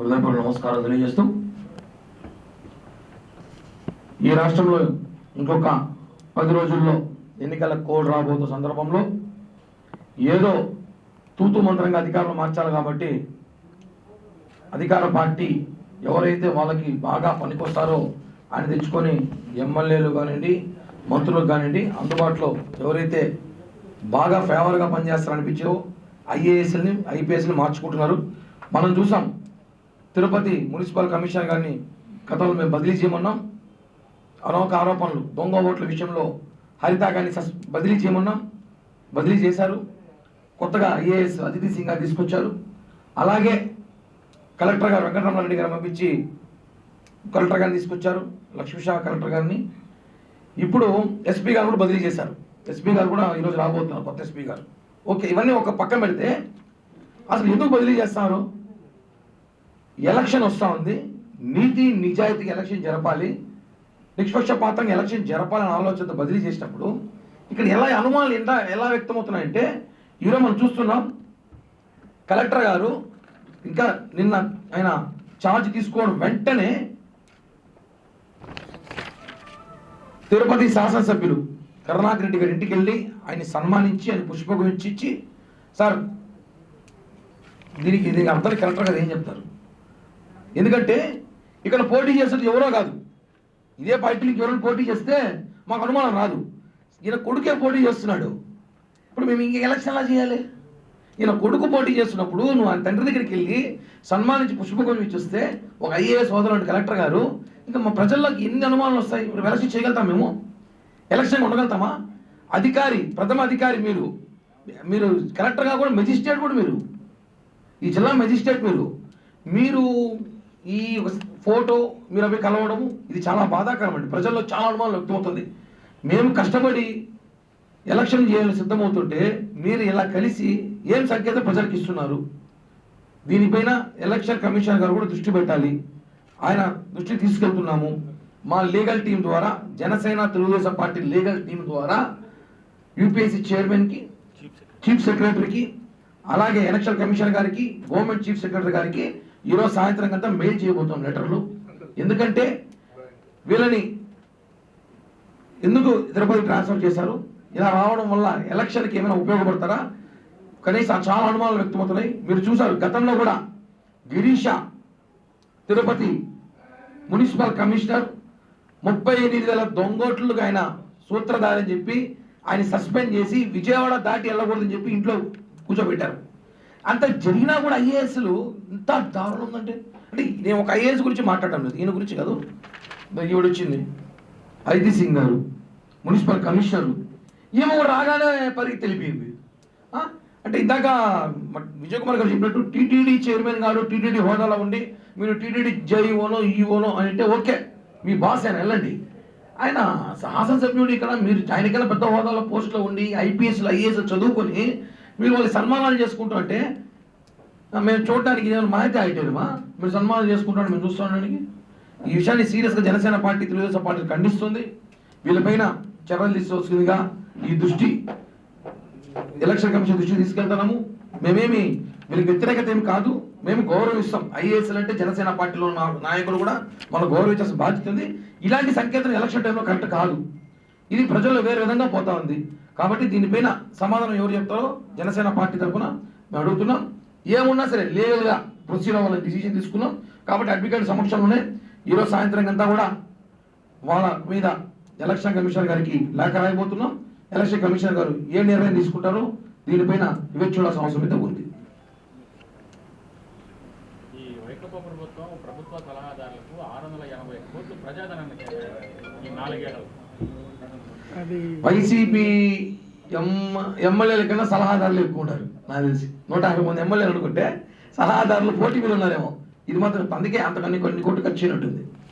హృదయపూర్వ నమస్కారం తెలియజేస్తూ ఈ రాష్ట్రంలో ఇంకొక పది రోజుల్లో ఎన్నికల కోడ్ రాబోతున్న సందర్భంలో ఏదో తూతు మంత్రంగా అధికారులు మార్చాలి కాబట్టి అధికార పార్టీ ఎవరైతే వాళ్ళకి బాగా పనికొస్తారో ఆయన తెచ్చుకొని ఎమ్మెల్యేలు కానివ్వండి మంత్రులకు కానివ్వండి అందుబాటులో ఎవరైతే బాగా ఫేవర్గా పనిచేస్తారనిపించారో ఐఏఎస్ని ఐపీఎస్ని మార్చుకుంటున్నారు. మనం చూసాం తిరుపతి మున్సిపల్ కమిషనర్ గారిని గతంలో మేము బదిలీ చేయమన్నాం. అనేక ఆరోపణలు దొంగ ఓట్ల విషయంలో హరిత గారిని సస్ బదిలీ చేయమన్నాం. బదిలీ చేశారు. కొత్తగా ఐఏఎస్ అతిథి సింగ్ గారు తీసుకొచ్చారు. అలాగే కలెక్టర్ గారు వెంకటరమణారెడ్డి గారు పంపించి కలెక్టర్ గారిని తీసుకొచ్చారు లక్ష్మీషా కలెక్టర్ గారిని. ఇప్పుడు ఎస్పీ గారు కూడా బదిలీ చేశారు. ఎస్పీ గారు కూడా ఈరోజు రాబోతున్నారు కొత్త ఎస్పీ గారు. ఓకే ఇవన్నీ ఒక పక్కన పెడితే అసలు ఎందుకు బదిలీ చేస్తారు? ఎలక్షన్ వస్తూ ఉంది నీతి నిజాయితీగా ఎలక్షన్ జరపాలి. నిష్పక్షపాతంగా ఎలక్షన్ జరపాలని ఆలోచనతో బదిలీ చేసినప్పుడు ఇక్కడ ఎలా అనుమానాలు ఎంత ఎలా వ్యక్తమవుతున్నాయంటే ఈరోజు మనం చూస్తున్నాం కలెక్టర్ గారు ఇంకా నిన్న ఆయన ఛార్జ్ తీసుకోవడం వెంటనే తిరుపతి శాసనసభ్యులు కరుణాకర్ రెడ్డి గారి ఇంటికి వెళ్ళి ఆయన సన్మానించి ఆయన పుష్పగురించి ఇచ్చి సార్ దీనికి దీనికి అర్థం కలెక్టర్ గారు ఏం చెప్తారు? ఎందుకంటే ఇక్కడ పోటీ చేసేది ఎవరో కాదు. ఇదే పార్టీకి ఎవరైనా పోటీ చేస్తే మాకు అనుమానం రాదు. ఈయన కొడుకే పోటీ చేస్తున్నాడు. ఇప్పుడు మేము ఇంక ఎలక్షన్ ఎలా చేయాలి? ఈయన కొడుకు పోటీ చేస్తున్నప్పుడు నువ్వు ఆయన తండ్రి దగ్గరికి వెళ్ళి సన్మానించి పుష్పగుణం ఇచ్చిస్తే ఒక ఐఏఎస్ సోదరుడు కలెక్టర్ గారు ఇంకా మా ప్రజల్లోకి ఎన్ని అనుమానాలు వస్తాయి? ఇప్పుడు ఎలక్షన్ చేయగలుగుతాం మేము. ఎలక్షన్ ఉండగలుగుతామా? అధికారి ప్రథమ అధికారి మీరు. మీరు కలెక్టర్గా కూడా మెజిస్ట్రేట్ కూడా మీరు. ఈ జిల్లా మెజిస్ట్రేట్ మీరు. మీరు ఈ ఫోటో మీరు అవి కలవడము ఇది చాలా బాధాకరం అండి ప్రజల్లో చాలా అనుమానం వ్యక్తమవుతుంది. మేము కష్టపడి ఎలక్షన్ చేయాలని సిద్ధమవుతుంటే మీరు ఇలా కలిసి ఏం సంకేతం ప్రజలకు ఇస్తున్నారు? దీనిపైన ఎలక్షన్ కమిషనర్ గారు కూడా దృష్టి పెట్టాలి. ఆయన దృష్టి తీసుకెళ్తున్నాము. మా లీగల్ టీం ద్వారా Janasena Telugu Desam party legal team ద్వారా యూపీఎస్సీ చైర్మన్కి చీఫ్ సెక్రటరీకి అలాగే ఎలక్షన్ కమిషనర్ గారికి గవర్నమెంట్ చీఫ్ సెక్రటరీ గారికి ఈరోజు సాయంత్రం కంతా మెయిల్ చేయబోతాం లెటర్లు. ఎందుకంటే వీళ్ళని ఎందుకు తిరుపతి ట్రాన్స్ఫర్ చేశారు? ఇలా రావడం వల్ల ఎలక్షన్కి ఏమైనా ఉపయోగపడతారా? కనీసం చాలా అనుమానాలు వ్యక్తమవుతున్నాయి. మీరు చూసారు గతంలో కూడా గిరీష తిరుపతి మున్సిపల్ కమిషనర్ ముప్పై ఎనిమిది వేల దొంగోట్లకు ఆయన సూత్రధారని చెప్పి ఆయన సస్పెండ్ చేసి విజయవాడ దాటి వెళ్ళకూడదని చెప్పి ఇంట్లో కూర్చోబెట్టారు. అంత జరిగినా కూడా ఐఏఎస్లు ఇంత దారుణం ఉందంటే? అంటే నేను ఒక ఐఏఎస్ గురించి మాట్లాడటం లేదు. ఈయన గురించి కాదు. ఈవిడ వచ్చింది. ఐది సింగ్ గారు మున్సిపల్ కమిషనర్. ఏమో రాగానే పరికి తెలిపింది. అంటే ఇందాక విజయ్ కుమార్ గారు చెప్పినట్టు టీటీడీ చైర్మన్ గారు టీటీడీ హోదాలో ఉండి మీరు టీటీడీ జైఓనో ఈఓనో అని అంటే ఓకే మీ బాస్ ఆయన వెళ్ళండి. ఆయన శాసనసభ్యుడు ఇక్కడ మీరు ఆయనకైనా పెద్ద హోదాలో పోస్టులో ఉండి ఐపీఎస్లు ఐఏఎస్ చదువుకొని మీరు వాళ్ళు సన్మానాలు చేసుకుంటూ అంటే మేము చూడడానికి ఏమైనా మాహితి అయితేమా మీరు సన్మానం చేసుకుంటాను మేము చూస్తాడానికి ఈ విషయాన్ని సీరియస్గా జనసేన పార్టీ తెలుగుదేశం పార్టీ ఖండిస్తుంది. వీళ్ళపైన చర్యలు తీసుకోవాల్సిందిగా ఈ దృష్టి ఎలక్షన్ కమిషన్ దృష్టికి తీసుకెళ్తున్నాము. మేమేమి వీళ్ళకి వ్యతిరేకత ఏమి కాదు. మేము గౌరవిస్తాం. ఐఏఎస్ఎల్ అంటే జనసేన పార్టీలో ఉన్న నాయకులు కూడా మనం గౌరవించాల్సిన బాధ్యత ఉంది. ఇలాంటి సంకేతం ఎలక్షన్ టైంలో కరెక్ట్ కాదు. ఇది ప్రజల్లో వేరే విధంగా పోతా ఉంది. కాబట్టి దీనిపైన సమాధానం ఎవరు చెప్తారో జనసేన పార్టీ తరఫున మేము అడుగుతున్నాం. ఏమున్నా సరే లీగల్గా ప్రొసీడ్ అవ్వాలని డిసిషన్ తీసుకున్నాం. కాబట్టి అడ్వకేట్ సమక్షంలోనే ఈరోజు సాయంత్రం అంతా కూడా వాళ్ళ మీద ఎలక్షన్ కమిషనర్ గారికి లేఖ రాయబోతున్నాం. ఎలక్షన్ కమిషనర్ గారు ఏ నిర్ణయం తీసుకుంటారో దీనిపైన ఇవేచి చూడాల్సిన అవసరం అయితే ఉంది. ప్రభుత్వ సలహాదారులకు ఆరు వందల ఎనభై కోట్లు ప్రజాధనాన్ని ఈ నాలుగేళ్ళలో వైసీపీ ఎం ఎమ్మెల్యేల కన్నా సలహాదారులు ఎక్కువ ఉంటారు నాకు తెలిసి. నూట యాభై మంది ఎమ్మెల్యేలు అనుకుంటే సలహాదారులు పోటీ మీద ఉన్నారేమో. ఇది మాత్రం అందుకే అంతకన్నీ కొన్ని కోట్లు ఖర్చు అయినట్టుంది.